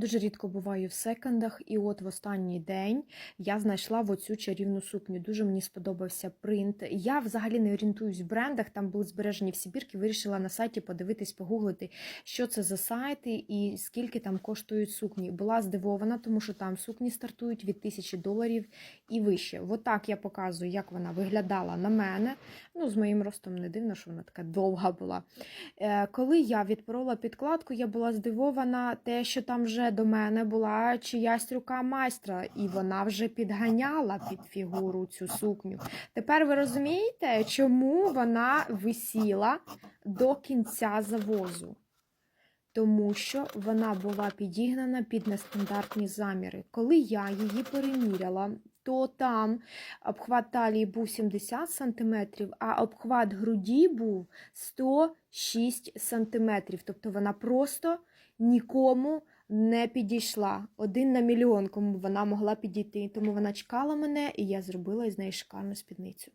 Дуже рідко буваю в секондах, і от в останній день я знайшла в оцю чарівну сукню. Дуже мені сподобався принт. Я взагалі не орієнтуюсь в брендах, там були збережені всі бірки. Вирішила на сайті подивитись, погуглити, що це за сайти і скільки там коштують сукні. Була здивована, тому що там сукні стартують від тисячі доларів і вище. Отак я показую, як вона виглядала на мене. Ну, з моїм ростом не дивно, що вона така довга була. Е, Коли я відпорола підкладку, я була здивована те, що там вже до мене була чиясь рука майстра, і вона вже підганяла під фігуру цю сукню. Тепер ви розумієте, чому вона висіла до кінця завозу? Тому що вона була підігнана під нестандартні заміри. Коли я її переміряла, то там обхват талії був 70 см, а обхват груді був 106 см. Тобто вона просто нікому не підійшла. Один на мільйон, кому вона могла підійти. Тому вона чекала мене, і я зробила із неї шикарну спідницю.